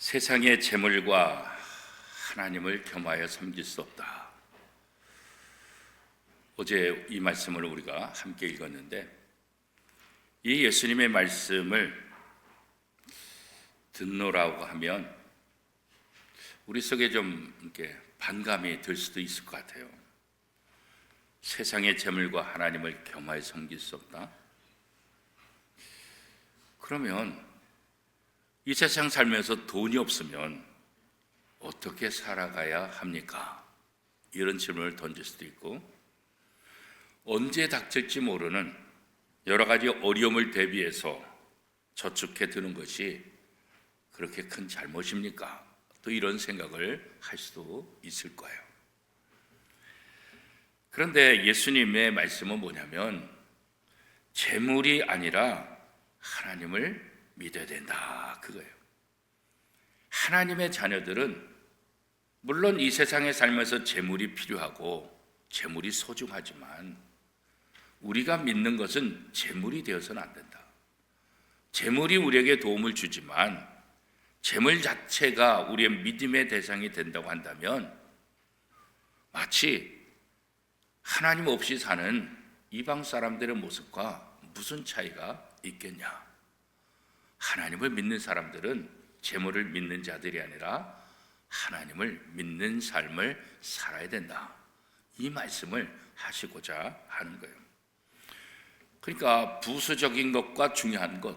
세상의 재물과 하나님을 겸하여 섬길 수 없다. 어제 이 말씀을 우리가 함께 읽었는데 이 예수님의 말씀을 듣노라고 하면 우리 속에 좀 이렇게 반감이 들 수도 있을 것 같아요. 세상의 재물과 하나님을 겸하여 섬길 수 없다. 그러면 이 세상 살면서 돈이 없으면 어떻게 살아가야 합니까? 이런 질문을 던질 수도 있고 언제 닥칠지 모르는 여러 가지 어려움을 대비해서 저축해 두는 것이 그렇게 큰 잘못입니까? 또 이런 생각을 할 수도 있을 거예요. 그런데 예수님의 말씀은 뭐냐면 재물이 아니라 하나님을 믿어야 된다. 그거예요. 하나님의 자녀들은 물론 이 세상에 살면서 재물이 필요하고 재물이 소중하지만 우리가 믿는 것은 재물이 되어서는 안 된다. 재물이 우리에게 도움을 주지만 재물 자체가 우리의 믿음의 대상이 된다고 한다면 마치 하나님 없이 사는 이방 사람들의 모습과 무슨 차이가 있겠냐? 하나님을 믿는 사람들은 재물을 믿는 자들이 아니라 하나님을 믿는 삶을 살아야 된다. 이 말씀을 하시고자 하는 거예요. 그러니까 부수적인 것과 중요한 것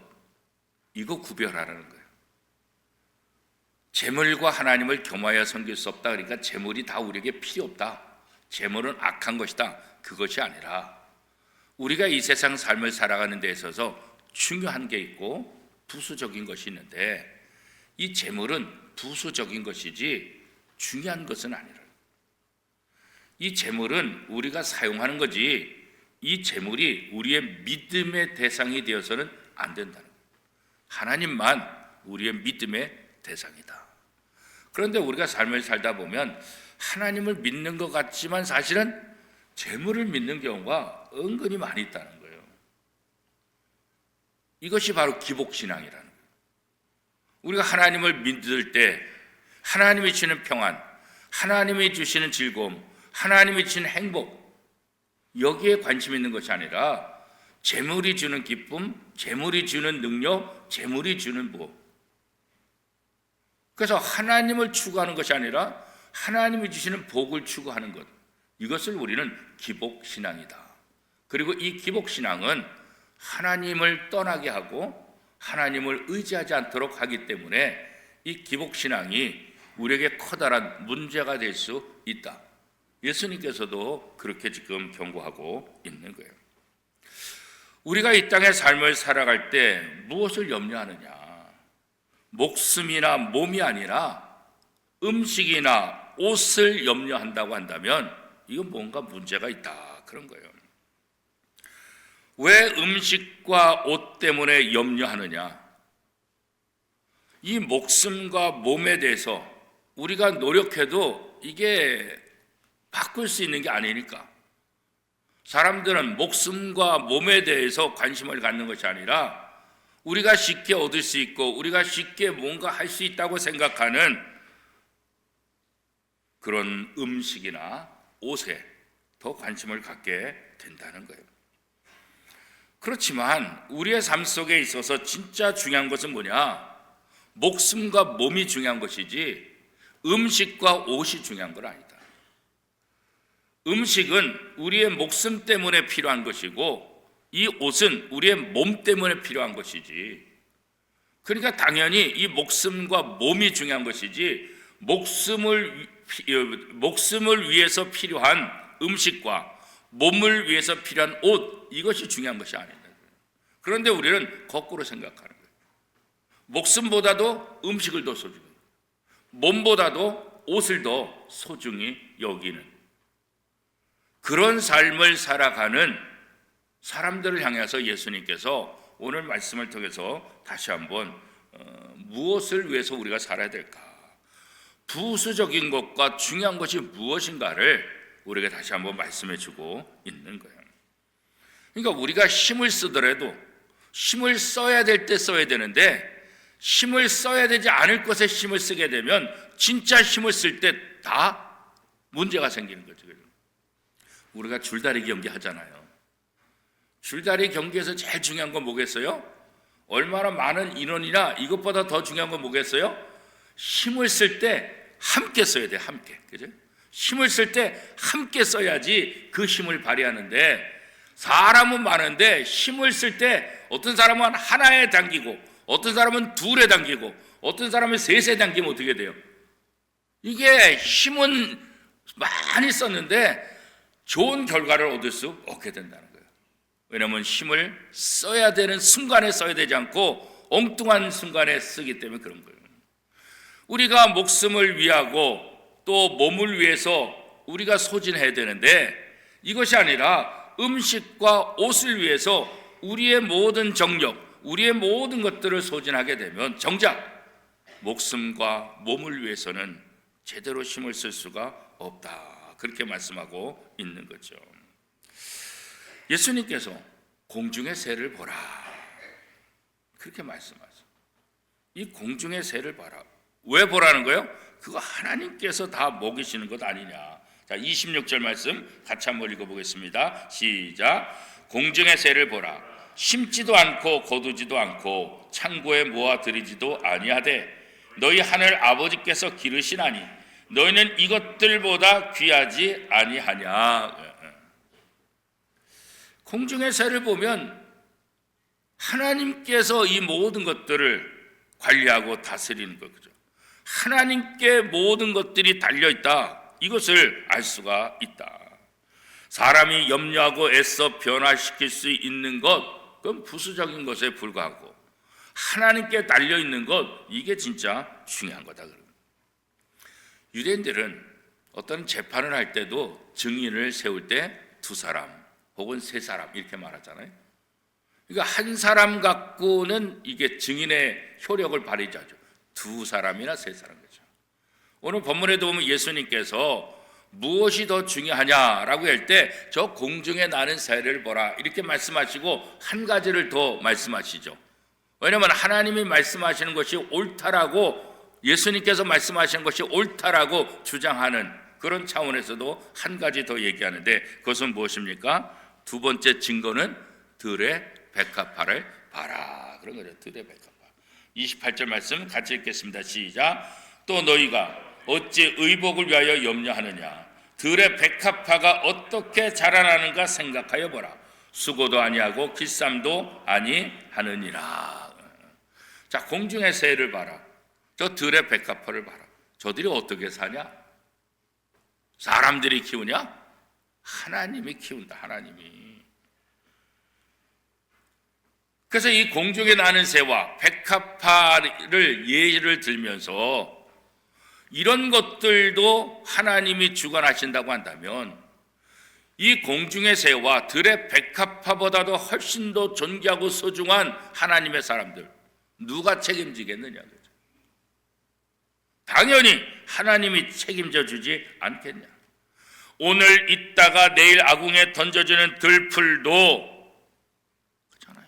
이거 구별하라는 거예요. 재물과 하나님을 겸하여 섬길 수 없다. 그러니까 재물이 다 우리에게 필요 없다. 재물은 악한 것이다. 그것이 아니라 우리가 이 세상 삶을 살아가는 데 있어서 중요한 게 있고 부수적인 것이 있는데 이 재물은 부수적인 것이지 중요한 것은 아니라 이 재물은 우리가 사용하는 거지 이 재물이 우리의 믿음의 대상이 되어서는 안 된다는 거예요. 하나님만 우리의 믿음의 대상이다. 그런데 우리가 삶을 살다 보면 하나님을 믿는 것 같지만 사실은 재물을 믿는 경우가 은근히 많이 있다는 거예요. 이것이 바로 기복신앙이라는. 우리가 하나님을 믿을 때 하나님이 주시는 평안, 하나님이 주시는 즐거움, 하나님이 주시는 행복 여기에 관심 있는 것이 아니라 재물이 주는 기쁨, 재물이 주는 능력, 재물이 주는 뭐 그래서 하나님을 추구하는 것이 아니라 하나님이 주시는 복을 추구하는 것 이것을 우리는 기복 신앙이다. 그리고 이 기복 신앙은 하나님을 떠나게 하고 하나님을 의지하지 않도록 하기 때문에 이 기복 신앙이 우리에게 커다란 문제가 될 수 있다. 예수님께서도 그렇게 지금 경고하고 있는 거예요. 우리가 이 땅의 삶을 살아갈 때 무엇을 염려하느냐? 목숨이나 몸이 아니라 음식이나 옷을 염려한다고 한다면 이건 뭔가 문제가 있다. 그런 거예요. 왜 음식과 옷 때문에 염려하느냐? 이 목숨과 몸에 대해서 우리가 노력해도 이게 바꿀 수 있는 게 아니니까. 사람들은 목숨과 몸에 대해서 관심을 갖는 것이 아니라 우리가 쉽게 얻을 수 있고 우리가 쉽게 뭔가 할 수 있다고 생각하는 그런 음식이나 옷에 더 관심을 갖게 된다는 거예요. 그렇지만 우리의 삶 속에 있어서 진짜 중요한 것은 뭐냐? 목숨과 몸이 중요한 것이지 음식과 옷이 중요한 건 아니다. 음식은 우리의 목숨 때문에 필요한 것이고 이 옷은 우리의 몸 때문에 필요한 것이지. 그러니까 당연히 이 목숨과 몸이 중요한 것이지 목숨을 목숨을 위해서 필요한 음식과 몸을 위해서 필요한 옷 이것이 중요한 것이 아니다. 그런데 우리는 거꾸로 생각하는 거예요. 목숨보다도 음식을 더 소중히, 몸보다도 옷을 더 소중히 여기는 그런 삶을 살아가는 사람들을 향해서 예수님께서 오늘 말씀을 통해서 다시 한번 어, 무엇을 위해서 우리가 살아야 될까? 부수적인 것과 중요한 것이 무엇인가를 우리가 다시 한번 말씀해 주고 있는 거예요. 그러니까 우리가 힘을 쓰더라도 힘을 써야 될 때 써야 되는데 힘을 써야 되지 않을 것에 힘을 쓰게 되면 진짜 힘을 쓸 때 다 문제가 생기는 거죠. 우리가 줄다리기 경기 하잖아요. 줄다리 경기에서 제일 중요한 건 뭐겠어요? 얼마나 많은 인원이나 이것보다 더 중요한 건 뭐겠어요? 힘을 쓸 때 함께 써야 돼, 함께. 그죠? 힘을 쓸 때 함께 써야지 그 힘을 발휘하는데 사람은 많은데 힘을 쓸 때 어떤 사람은 하나에 당기고 어떤 사람은 둘에 당기고 어떤 사람은 셋에 당기면 어떻게 돼요? 이게 힘은 많이 썼는데 좋은 결과를 얻을 수 없게 된다는 거예요. 왜냐하면 힘을 써야 되는 순간에 써야 되지 않고 엉뚱한 순간에 쓰기 때문에 그런 거예요. 우리가 목숨을 위하고 또 몸을 위해서 우리가 소진해야 되는데 이것이 아니라 음식과 옷을 위해서 우리의 모든 정력, 우리의 모든 것들을 소진하게 되면 정작 목숨과 몸을 위해서는 제대로 힘을 쓸 수가 없다. 그렇게 말씀하고 있는 거죠. 예수님께서 공중의 새를 보라. 그렇게 말씀하세요. 이 공중의 새를 봐라. 왜 보라는 거예요? 그거 하나님께서 다 먹이시는 것 아니냐. 자, 26절 말씀 같이 한번 읽어보겠습니다. 시작. 공중의 새를 보라. 심지도 않고 거두지도 않고 창고에 모아 들이지도 아니하되 너희 하늘 아버지께서 기르시나니 너희는 이것들보다 귀하지 아니하냐. 공중의 새를 보면 하나님께서 이 모든 것들을 관리하고 다스리는 거죠. 하나님께 모든 것들이 달려 있다. 이것을 알 수가 있다. 사람이 염려하고 애써 변화시킬 수 있는 것, 그건 부수적인 것에 불과하고 하나님께 달려 있는 것, 이게 진짜 중요한 거다. 유대인들은 어떤 재판을 할 때도 증인을 세울 때 두 사람 혹은 세 사람 이렇게 말하잖아요. 그러니까 한 사람 갖고는 이게 증인의 효력을 발휘하죠. 두 사람이나 세 사람. 오늘 본문에도 보면 예수님께서 무엇이 더 중요하냐라고 할 때 저 공중에 나는 새를 보라 이렇게 말씀하시고 한 가지를 더 말씀하시죠. 왜냐하면 하나님이 말씀하시는 것이 옳다라고 예수님께서 말씀하시는 것이 옳다라고 주장하는 그런 차원에서도 한 가지 더 얘기하는데 그것은 무엇입니까? 두 번째 증거는 들의 백합화를 봐라. 그런 거죠. 들의 백합화. 28절 말씀 같이 읽겠습니다. 시작. 또 너희가 어찌 의복을 위하여 염려하느냐? 들의 백합화가 어떻게 자라나는가 생각하여 보라. 수고도 아니하고 기쌈도 아니하느니라. 자, 공중의 새를 봐라. 저 들의 백합화를 봐라. 저들이 어떻게 사냐? 사람들이 키우냐? 하나님이 키운다. 하나님이. 그래서 이 공중에 나는 새와 백합화를 예를 들면서 이런 것들도 하나님이 주관하신다고 한다면 이 공중의 새와 들의 백합화보다도 훨씬 더 존귀하고 소중한 하나님의 사람들 누가 책임지겠느냐? 당연히 하나님이 책임져 주지 않겠냐? 오늘 있다가 내일 아궁에 던져지는 들풀도 그렇잖아요.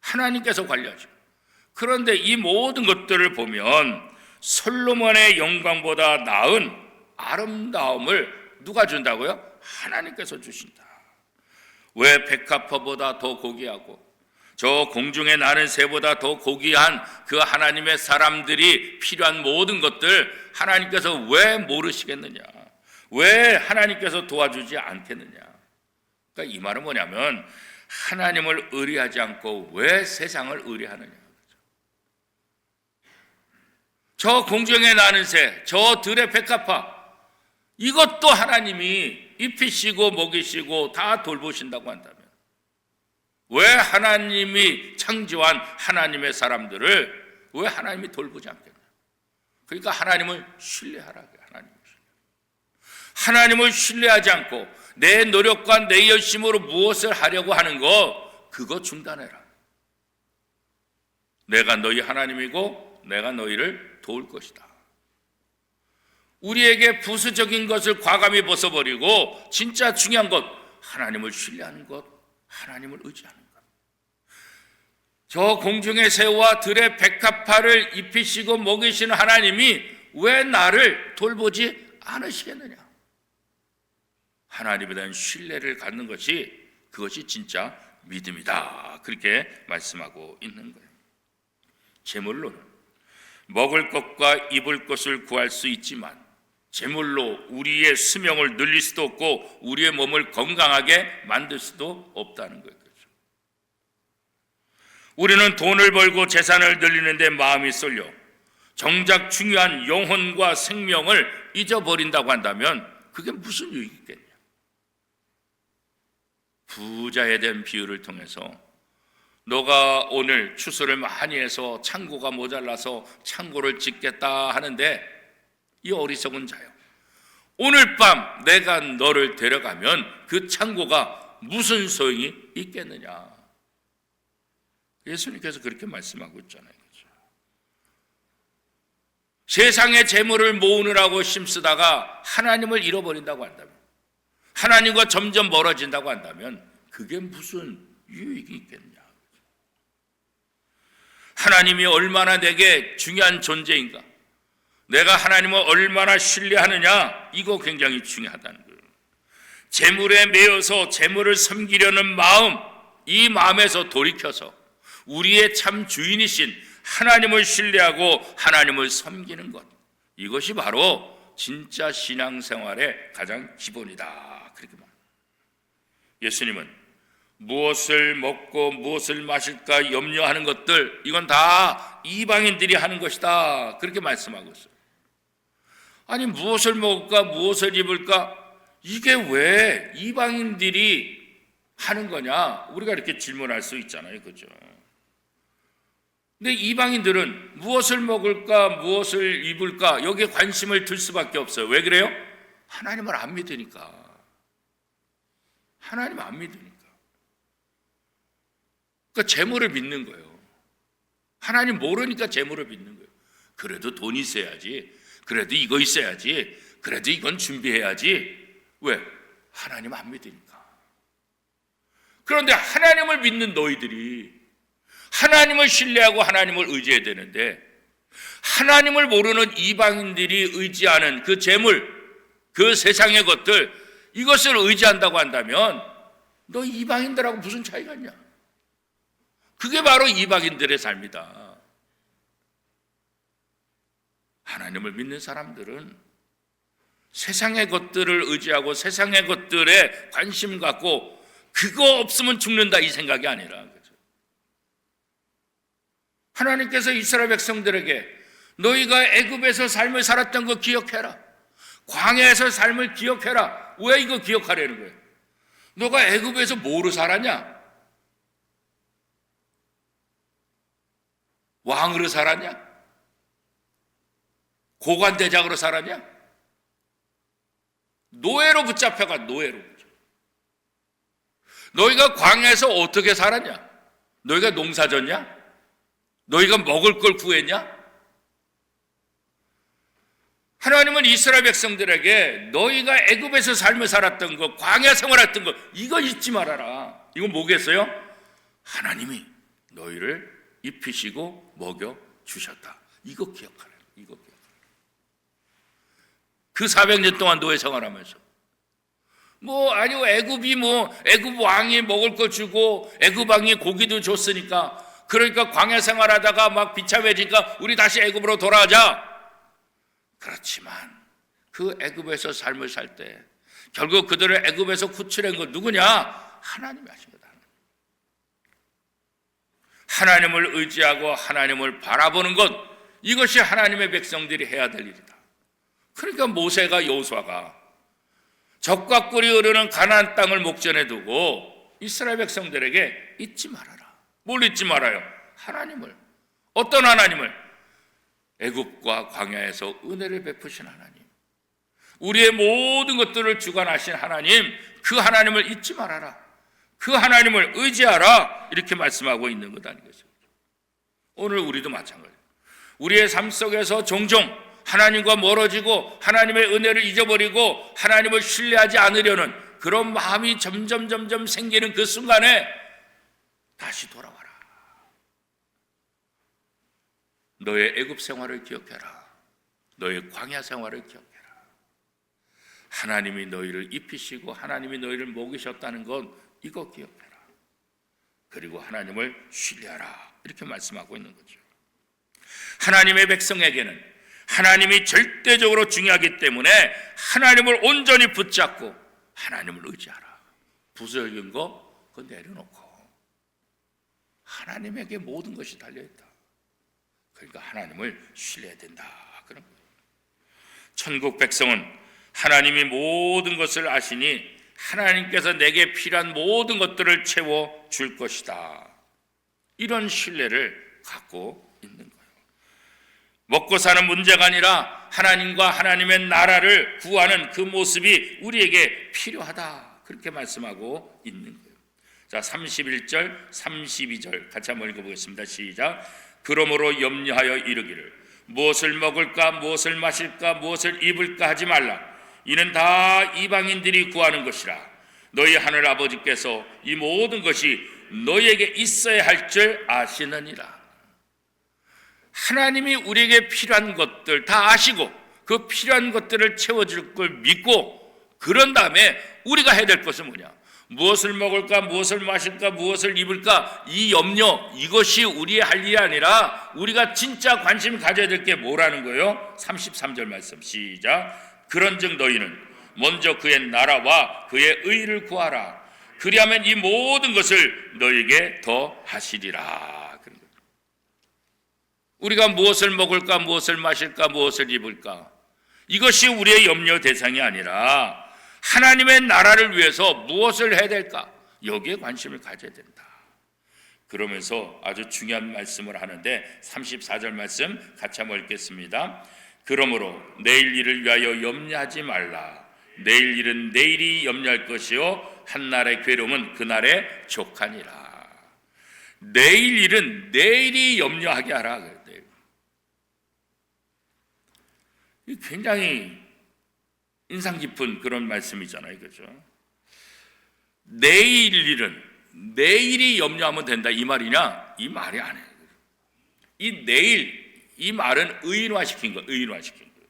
하나님께서 관리하죠. 그런데 이 모든 것들을 보면 솔로몬의 영광보다 나은 아름다움을 누가 준다고요? 하나님께서 주신다. 왜 백합화보다 더 고귀하고 저 공중에 나는 새보다 더 고귀한 그 하나님의 사람들이 필요한 모든 것들 하나님께서 왜 모르시겠느냐? 왜 하나님께서 도와주지 않겠느냐? 그러니까 이 말은 뭐냐면 하나님을 의리하지 않고 왜 세상을 의리하느냐? 저 공중에 나는 새, 저 들의 백합화, 이것도 하나님이 입히시고 먹이시고 다 돌보신다고 한다면 왜 하나님이 창조한 하나님의 사람들을 왜 하나님이 돌보지 않겠냐? 그러니까 하나님을 신뢰하라. 하나님을, 신뢰하지 않고 내 노력과 내 열심으로 무엇을 하려고 하는 거 그거 중단해라. 내가 너희 하나님이고 내가 너희를 도울 것이다. 우리에게 부수적인 것을 과감히 벗어버리고 진짜 중요한 것 하나님을 신뢰하는 것, 하나님을 의지하는 것. 저 공중의 새와 들의 백합화를 입히시고 먹이시는 하나님이 왜 나를 돌보지 않으시겠느냐? 하나님에 대한 신뢰를 갖는 것이 그것이 진짜 믿음이다. 그렇게 말씀하고 있는 거예요. 제물로는 먹을 것과 입을 것을 구할 수 있지만 제물로 우리의 수명을 늘릴 수도 없고 우리의 몸을 건강하게 만들 수도 없다는. 그렇죠? 우리는 돈을 벌고 재산을 늘리는데 마음이 쏠려 정작 중요한 영혼과 생명을 잊어버린다고 한다면 그게 무슨 유익이 있겠냐? 부자에 대한 비유를 통해서 너가 오늘 추수를 많이 해서 창고가 모자라서 창고를 짓겠다 하는데 이 어리석은 자요. 오늘 밤 내가 너를 데려가면 그 창고가 무슨 소용이 있겠느냐? 예수님께서 그렇게 말씀하고 있잖아요. 그렇죠? 세상의 재물을 모으느라고 힘쓰다가 하나님을 잃어버린다고 한다면 하나님과 점점 멀어진다고 한다면 그게 무슨 유익이 있겠냐? 하나님이 얼마나 내게 중요한 존재인가? 내가 하나님을 얼마나 신뢰하느냐? 이거 굉장히 중요하다는 거예요. 재물에 매여서 재물을 섬기려는 마음, 이 마음에서 돌이켜서 우리의 참 주인이신 하나님을 신뢰하고 하나님을 섬기는 것. 이것이 바로 진짜 신앙생활의 가장 기본이다. 그렇게 말. 예수님은 무엇을 먹고 무엇을 마실까 염려하는 것들 이건 다 이방인들이 하는 것이다. 그렇게 말씀하고 있어요. 아니 무엇을 먹을까 무엇을 입을까 이게 왜 이방인들이 하는 거냐? 우리가 이렇게 질문할 수 있잖아요. 그죠? 근데 이방인들은 무엇을 먹을까 무엇을 입을까 여기에 관심을 둘 수밖에 없어요. 왜 그래요? 하나님을 안 믿으니까. 하나님 안 믿으니까. 그러니까 재물을 믿는 거예요. 하나님 모르니까 재물을 믿는 거예요. 그래도 돈 있어야지. 그래도 이거 있어야지. 그래도 이건 준비해야지. 왜? 하나님 안 믿으니까. 그런데 하나님을 믿는 너희들이 하나님을 신뢰하고 하나님을 의지해야 되는데 하나님을 모르는 이방인들이 의지하는 그 재물, 그 세상의 것들 이것을 의지한다고 한다면 너 이방인들하고 무슨 차이가 있냐? 그게 바로 이방인들의 삶이다. 하나님을 믿는 사람들은 세상의 것들을 의지하고 세상의 것들에 관심 갖고 그거 없으면 죽는다 이 생각이 아니라 그죠? 하나님께서 이스라엘 백성들에게 너희가 애굽에서 삶을 살았던 거 기억해라. 광야에서 삶을 기억해라. 왜 이거 기억하려는 거예요? 너가 애굽에서 뭐로 살았냐? 왕으로 살았냐? 고관대장으로 살았냐? 노예로 붙잡혀가 노예로. 너희가 광야에서 어떻게 살았냐? 너희가 농사졌냐? 너희가 먹을 걸 구했냐? 하나님은 이스라엘 백성들에게 너희가 애굽에서 삶을 살았던 것, 광야 생활했던 것 이거 잊지 말아라. 이건 뭐겠어요? 하나님이 너희를 입히시고 먹여 주셨다. 이거 기억하라. 이거 기억하라. 그 400년 동안 노예 생활하면서 뭐 아니고 애굽이 뭐 애굽 왕이 먹을 거 주고 애굽 왕이 고기도 줬으니까 그러니까 광야 생활하다가 막 비참해지니까 우리 다시 애굽으로 돌아가자. 그렇지만 그 애굽에서 삶을 살 때 결국 그들을 애굽에서 구출한 건 누구냐? 하나님이 하신 거다. 하나님을 의지하고 하나님을 바라보는 것 이것이 하나님의 백성들이 해야 될 일이다. 그러니까 모세가 여호수아가 적과 꿀이 흐르는 가나안 땅을 목전에 두고 이스라엘 백성들에게 잊지 말아라. 뭘 잊지 말아요? 하나님을. 어떤 하나님을? 애굽과 광야에서 은혜를 베푸신 하나님. 우리의 모든 것들을 주관하신 하나님, 그 하나님을 잊지 말아라. 그 하나님을 의지하라. 이렇게 말씀하고 있는 것 아니겠어요? 오늘 우리도 마찬가지예요. 우리의 삶 속에서 종종 하나님과 멀어지고 하나님의 은혜를 잊어버리고 하나님을 신뢰하지 않으려는 그런 마음이 점점 점점 생기는 그 순간에 다시 돌아와라. 너의 애굽 생활을 기억해라. 너의 광야 생활을 기억해라. 하나님이 너희를 입히시고 하나님이 너희를 먹이셨다는 건 이거 기억해라. 그리고 하나님을 신뢰하라. 이렇게 말씀하고 있는 거죠. 하나님의 백성에게는 하나님이 절대적으로 중요하기 때문에 하나님을 온전히 붙잡고 하나님을 의지하라. 부설긴 거 그거 내려놓고 하나님에게 모든 것이 달려 있다. 그러니까 하나님을 신뢰해야 된다. 그런 거예요. 천국 백성은 하나님이 모든 것을 아시니 하나님께서 내게 필요한 모든 것들을 채워 줄 것이다. 이런 신뢰를 갖고 있는 거예요. 먹고 사는 문제가 아니라 하나님과 하나님의 나라를 구하는 그 모습이 우리에게 필요하다. 그렇게 말씀하고 있는 거예요. 자, 31절, 32절 같이 한번 읽어보겠습니다. 시작. 그러므로 염려하여 이르기를 무엇을 먹을까, 무엇을 마실까, 무엇을 입을까 하지 말라. 이는 다 이방인들이 구하는 것이라. 너희 하늘 아버지께서 이 모든 것이 너희에게 있어야 할 줄 아시느니라. 하나님이 우리에게 필요한 것들 다 아시고 그 필요한 것들을 채워줄 걸 믿고 그런 다음에 우리가 해야 될 것은 뭐냐? 무엇을 먹을까, 무엇을 마실까, 무엇을 입을까 이 염려 이것이 우리의 할 일이 아니라 우리가 진짜 관심 가져야 될 게 뭐라는 거예요? 33절 말씀 시작. 그런즉 너희는 먼저 그의 나라와 그의 의를 구하라. 그리하면 이 모든 것을 너에게 더 하시리라. 우리가 무엇을 먹을까, 무엇을 마실까, 무엇을 입을까 이것이 우리의 염려 대상이 아니라 하나님의 나라를 위해서 무엇을 해야 될까? 여기에 관심을 가져야 된다. 그러면서 아주 중요한 말씀을 하는데 34절 말씀 같이 한번 읽겠습니다. 그러므로 내일 일을 위하여 염려하지 말라. 내일 일은 내일이 염려할 것이요 한 날의 괴로움은 그 날의 족하니라. 내일 일은 내일이 염려하게 하라. 굉장히 인상 깊은 그런 말씀이잖아요. 그죠? 내일 일은 내일이 염려하면 된다 이 말이냐? 이 말이 아니에요. 이 내일 이 말은 의인화시킨 거, 의인화시킨 거.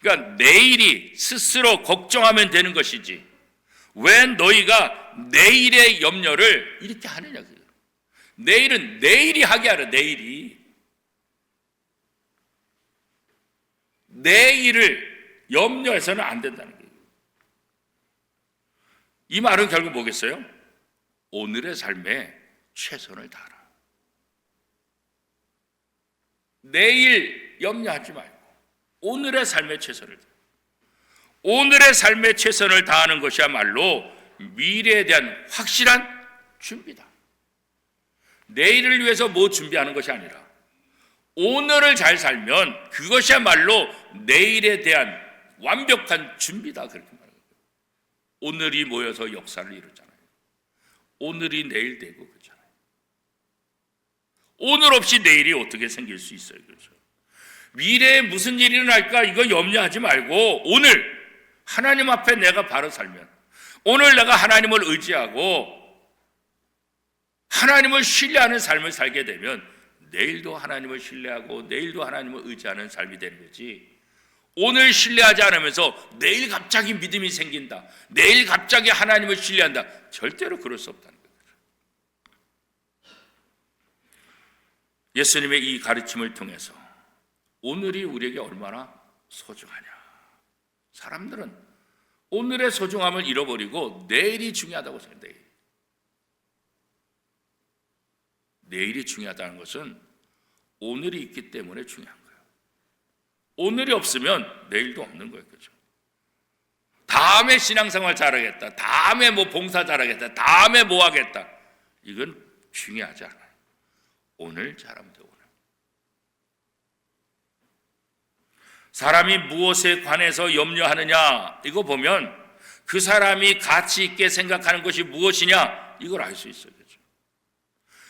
그러니까 내일이 스스로 걱정하면 되는 것이지. 왜 너희가 내일의 염려를 이렇게 하느냐? 내일은 내일이 하게 하라. 내일이 내일을 염려해서는 안 된다는 거예요. 이 말은 결국 뭐겠어요? 오늘의 삶에 최선을 다하라. 내일 염려하지 말고 오늘의 삶에 최선을 다. 오늘의 삶에 최선을 다하는 것이야말로 미래에 대한 확실한 준비다. 내일을 위해서 뭐 준비하는 것이 아니라 오늘을 잘 살면 그것이야말로 내일에 대한 완벽한 준비다 그렇게 말해요. 오늘이 모여서 역사를 이루잖아요. 오늘이 내일 되고 그렇잖아요. 오늘 없이 내일이 어떻게 생길 수 있어요, 그렇죠? 미래에 무슨 일이 일어날까 이거 염려하지 말고 오늘 하나님 앞에 내가 바로 살면 오늘 내가 하나님을 의지하고 하나님을 신뢰하는 삶을 살게 되면 내일도 하나님을 신뢰하고 내일도 하나님을 의지하는 삶이 되는 거지. 오늘 신뢰하지 않으면서 내일 갑자기 믿음이 생긴다. 내일 갑자기 하나님을 신뢰한다. 절대로 그럴 수 없다는 거죠. 예수님의 이 가르침을 통해서 오늘이 우리에게 얼마나 소중하냐. 사람들은 오늘의 소중함을 잃어버리고 내일이 중요하다고 생각해요. 내일이 중요하다는 것은 오늘이 있기 때문에 중요한 거예요. 오늘이 없으면 내일도 없는 거예요. 그죠? 다음에 신앙생활 잘하겠다. 다음에 뭐 봉사 잘하겠다. 다음에 뭐 하겠다. 이건 중요하지 않아요. 오늘 잘하면 돼, 오늘. 사람이 무엇에 관해서 염려하느냐, 이거 보면 그 사람이 가치 있게 생각하는 것이 무엇이냐, 이걸 알 수 있어요. 그죠?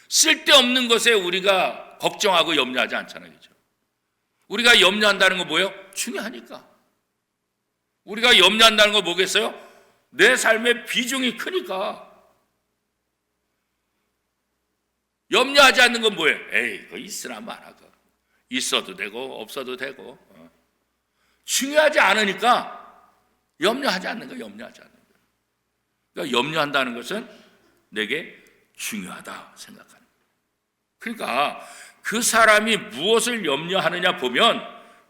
쓸데없는 것에 우리가 걱정하고 염려하지 않잖아요. 그죠? 우리가 염려한다는 건 뭐예요? 중요하니까. 우리가 염려한다는 건 뭐겠어요? 내 삶의 비중이 크니까. 염려하지 않는 건 뭐예요? 에이, 그 있으나 마나 그. 있어도 되고 없어도 되고 어. 중요하지 않으니까 염려하지 않는 거 염려하지 않는 거. 그러니까 염려한다는 것은 내게 중요하다 생각하는. 거. 그러니까 그 사람이 무엇을 염려하느냐 보면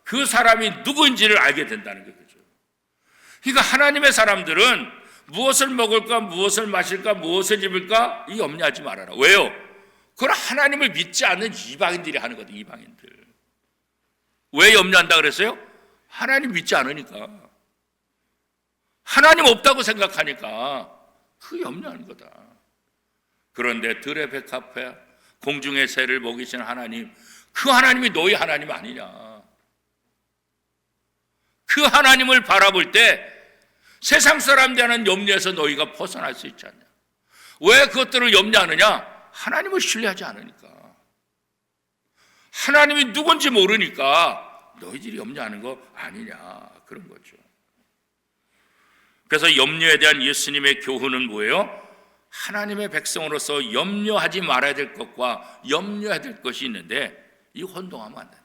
그 사람이 누구인지를 알게 된다는 거죠. 그러니까 하나님의 사람들은 무엇을 먹을까, 무엇을 마실까, 무엇을 입을까 이 염려하지 말아라. 왜요? 그건 하나님을 믿지 않는 이방인들이 하는 거다. 이방인들. 왜 염려한다 그랬어요? 하나님 믿지 않으니까. 하나님 없다고 생각하니까 그 염려하는 거다. 그런데 백합회 공중의 새를 먹이신 하나님 그 하나님이 너희 하나님 아니냐? 그 하나님을 바라볼 때 세상 사람들하는 염려에서 너희가 벗어날 수 있지 않냐? 왜 그것들을 염려하느냐? 하나님을 신뢰하지 않으니까. 하나님이 누군지 모르니까 너희들이 염려하는 거 아니냐 그런 거죠. 그래서 염려에 대한 예수님의 교훈은 뭐예요? 하나님의 백성으로서 염려하지 말아야 될 것과 염려해야 될 것이 있는데 이 혼동하면 안 된다.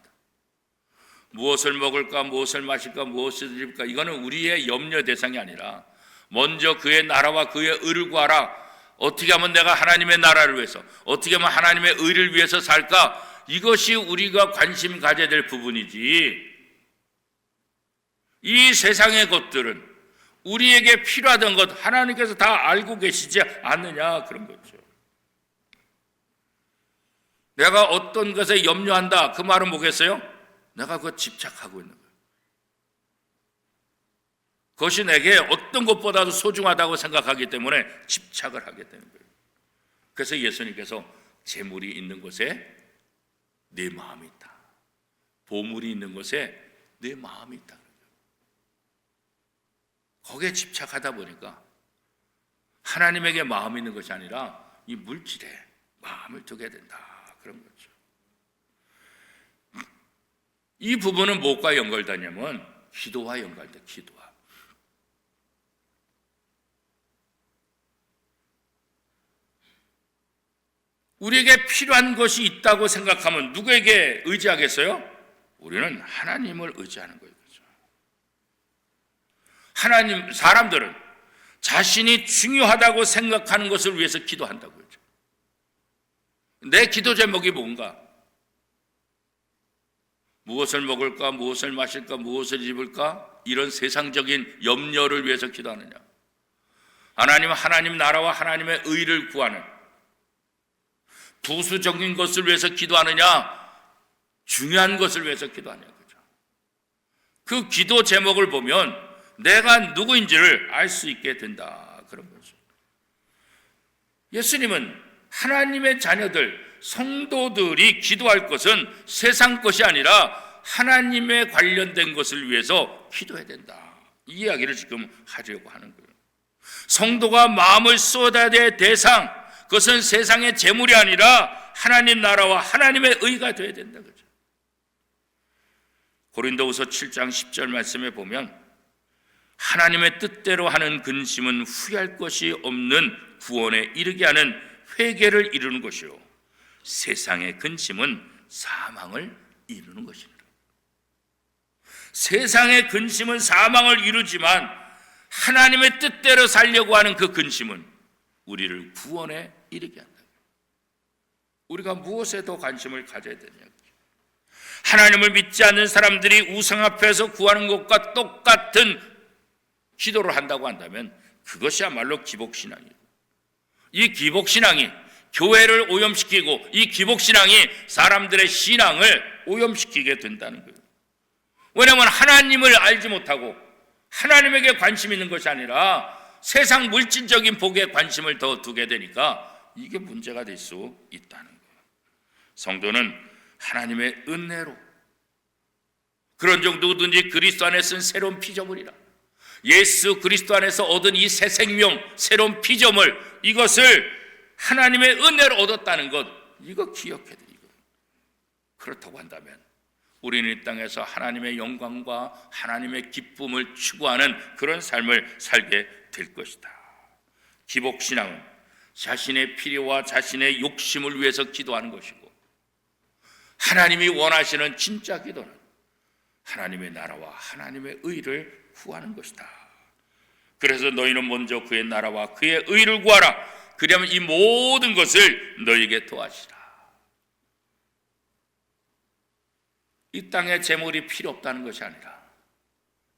무엇을 먹을까, 무엇을 마실까, 무엇을 입을까 이거는 우리의 염려 대상이 아니라 먼저 그의 나라와 그의 의를 구하라. 어떻게 하면 내가 하나님의 나라를 위해서, 어떻게 하면 하나님의 의를 위해서 살까? 이것이 우리가 관심 가져야 될 부분이지. 이 세상의 것들은 우리에게 필요하던 것 하나님께서 다 알고 계시지 않느냐 그런 거죠. 내가 어떤 것에 염려한다 그 말은 뭐겠어요? 내가 그거 집착하고 있는 거예요. 그것이 내게 어떤 것보다도 소중하다고 생각하기 때문에 집착을 하게 되는 거예요. 그래서 예수님께서 재물이 있는 곳에 내 마음이 있다. 보물이 있는 곳에 내 마음이 있다. 거기에 집착하다 보니까 하나님에게 마음이 있는 것이 아니라 이 물질에 마음을 두게 된다. 그런 거죠. 이 부분은 무엇과 연결되냐면 기도와 연결돼, 기도와. 우리에게 필요한 것이 있다고 생각하면 누구에게 의지하겠어요? 우리는 하나님을 의지하는 거예요. 하나님, 사람들은 자신이 중요하다고 생각하는 것을 위해서 기도한다고 그러죠. 내 기도 제목이 뭔가? 무엇을 먹을까, 무엇을 마실까, 무엇을 입을까? 이런 세상적인 염려를 위해서 기도하느냐? 하나님, 하나님 나라와 하나님의 의를 구하는 부수적인 것을 위해서 기도하느냐? 중요한 것을 위해서 기도하냐? 그죠? 그 기도 제목을 보면 내가 누구인지를 알 수 있게 된다. 그런 거죠. 예수님은 하나님의 자녀들, 성도들이 기도할 것은 세상 것이 아니라 하나님에 관련된 것을 위해서 기도해야 된다. 이 이야기를 지금 하려고 하는 거예요. 성도가 마음을 쏟아야 될 대상, 그것은 세상의 재물이 아니라 하나님 나라와 하나님의 의가 되어야 된다. 그죠? 고린도후서 7장 10절 말씀에 보면 하나님의 뜻대로 하는 근심은 후회할 것이 없는 구원에 이르게 하는 회개를 이루는 것이요 세상의 근심은 사망을 이루는 것입니다. 세상의 근심은 사망을 이루지만 하나님의 뜻대로 살려고 하는 그 근심은 우리를 구원에 이르게 한다. 우리가 무엇에 더 관심을 가져야 되냐? 하나님을 믿지 않는 사람들이 우상 앞에서 구하는 것과 똑같은 기도를 한다고 한다면 그것이야말로 기복신앙이에요. 이 기복신앙이 교회를 오염시키고 이 기복신앙이 사람들의 신앙을 오염시키게 된다는 거예요. 왜냐하면 하나님을 알지 못하고 하나님에게 관심 있는 것이 아니라 세상 물질적인 복에 관심을 더 두게 되니까 이게 문제가 될 수 있다는 거예요. 성도는 하나님의 은혜로 그런 정도든지 그리스도 안에 쓴 새로운 피조물이라 예수 그리스도 안에서 얻은 이 새 생명, 새로운 피조물 이것을 하나님의 은혜로 얻었다는 것 이거 기억해야 돼 이거. 그렇다고 한다면 우리는 이 땅에서 하나님의 영광과 하나님의 기쁨을 추구하는 그런 삶을 살게 될 것이다. 기복 신앙은 자신의 필요와 자신의 욕심을 위해서 기도하는 것이고 하나님이 원하시는 진짜 기도는 하나님의 나라와 하나님의 의를 구하는 것이다. 그래서 너희는 먼저 그의 나라와 그의 의를 구하라. 그러면 이 모든 것을 너희에게 도와시라. 이 땅에 재물이 필요 없다는 것이 아니라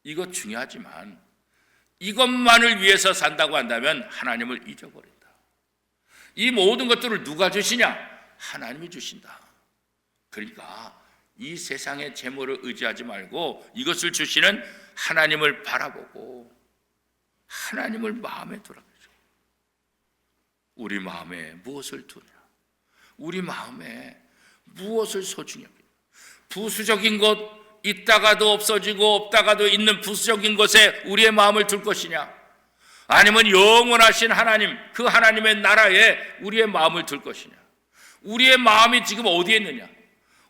이것 중요하지만 이것만을 위해서 산다고 한다면 하나님을 잊어버린다. 이 모든 것들을 누가 주시냐? 하나님이 주신다. 그러니까 이 세상의 재물을 의지하지 말고 이것을 주시는 하나님을 바라보고 하나님을 마음에 그죠. 우리 마음에 무엇을 두냐? 우리 마음에 무엇을 소중히 여기냐? 부수적인 것 있다가도 없어지고 없다가도 있는 부수적인 것에 우리의 마음을 둘 것이냐? 아니면 영원하신 하나님, 그 하나님의 나라에 우리의 마음을 둘 것이냐? 우리의 마음이 지금 어디에 있느냐?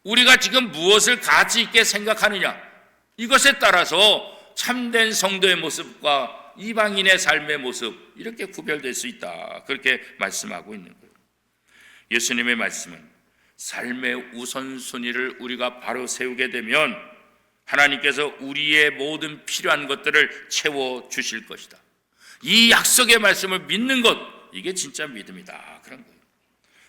우리가 지금 무엇을 가치 있게 생각하느냐? 이것에 따라서 참된 성도의 모습과 이방인의 삶의 모습 이렇게 구별될 수 있다. 그렇게 말씀하고 있는 거예요. 예수님의 말씀은 삶의 우선순위를 우리가 바로 세우게 되면 하나님께서 우리의 모든 필요한 것들을 채워 주실 것이다. 이 약속의 말씀을 믿는 것 이게 진짜 믿음이다. 그런 거예요.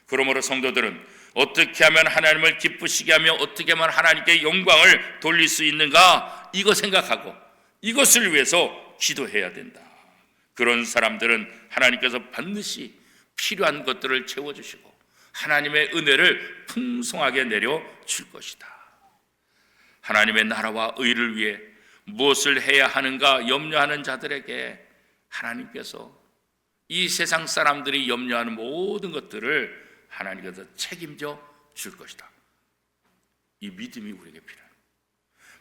그러므로 성도들은 어떻게 하면 하나님을 기쁘시게 하며 어떻게 하면 하나님께 영광을 돌릴 수 있는가 이거 생각하고 이것을 위해서 기도해야 된다. 그런 사람들은 하나님께서 반드시 필요한 것들을 채워 주시고 하나님의 은혜를 풍성하게 내려 줄 것이다. 하나님의 나라와 의를 위해 무엇을 해야 하는가 염려하는 자들에게 하나님께서 이 세상 사람들이 염려하는 모든 것들을 하나님께서 책임져 줄 것이다. 이 믿음이 우리에게 필요합니다.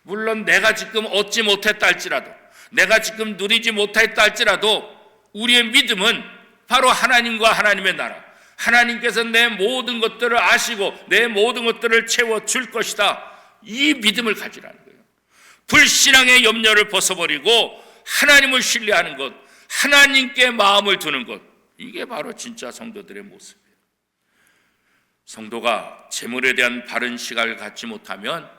물론 내가 지금 얻지 못했다 할지라도 내가 지금 누리지 못했다 할지라도 우리의 믿음은 바로 하나님과 하나님의 나라 하나님께서 내 모든 것들을 아시고 내 모든 것들을 채워 줄 것이다. 이 믿음을 가지라는 거예요. 불신앙의 염려를 벗어버리고 하나님을 신뢰하는 것, 하나님께 마음을 두는 것. 이게 바로 진짜 성도들의 모습이에요. 성도가 재물에 대한 바른 시각을 갖지 못하면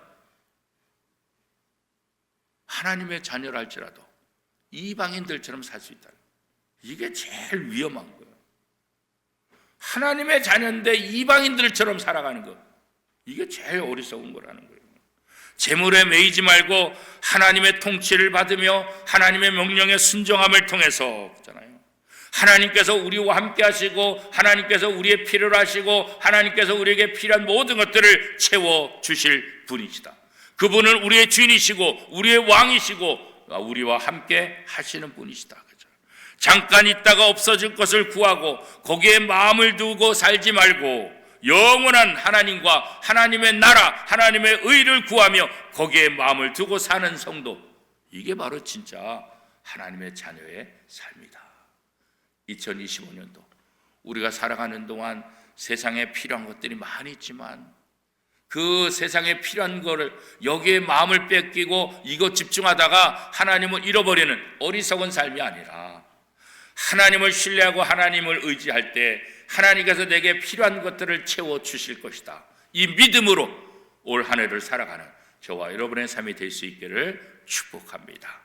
하나님의 자녀랄지라도 이방인들처럼 살 수 있다. 이게 제일 위험한 거예요. 하나님의 자녀인데 이방인들처럼 살아가는 것. 이게 제일 어리석은 거라는 거예요. 재물에 매이지 말고 하나님의 통치를 받으며 하나님의 명령에 순종함을 통해서 그잖아요. 하나님께서 우리와 함께 하시고 하나님께서 우리의 필요를 하시고 하나님께서 우리에게 필요한 모든 것들을 채워 주실 분이시다. 그분은 우리의 주인이시고 우리의 왕이시고 우리와 함께 하시는 분이시다. 잠깐 있다가 없어질 것을 구하고 거기에 마음을 두고 살지 말고 영원한 하나님과 하나님의 나라, 하나님의 의를 구하며 거기에 마음을 두고 사는 성도. 이게 바로 진짜 하나님의 자녀의 삶이다. 2025년도 우리가 살아가는 동안 세상에 필요한 것들이 많이 있지만 그 세상에 필요한 거를 여기에 마음을 뺏기고 이것 집중하다가 하나님을 잃어버리는 어리석은 삶이 아니라 하나님을 신뢰하고 하나님을 의지할 때 하나님께서 내게 필요한 것들을 채워 주실 것이다. 이 믿음으로 올 한 해를 살아가는 저와 여러분의 삶이 될 수 있기를 축복합니다.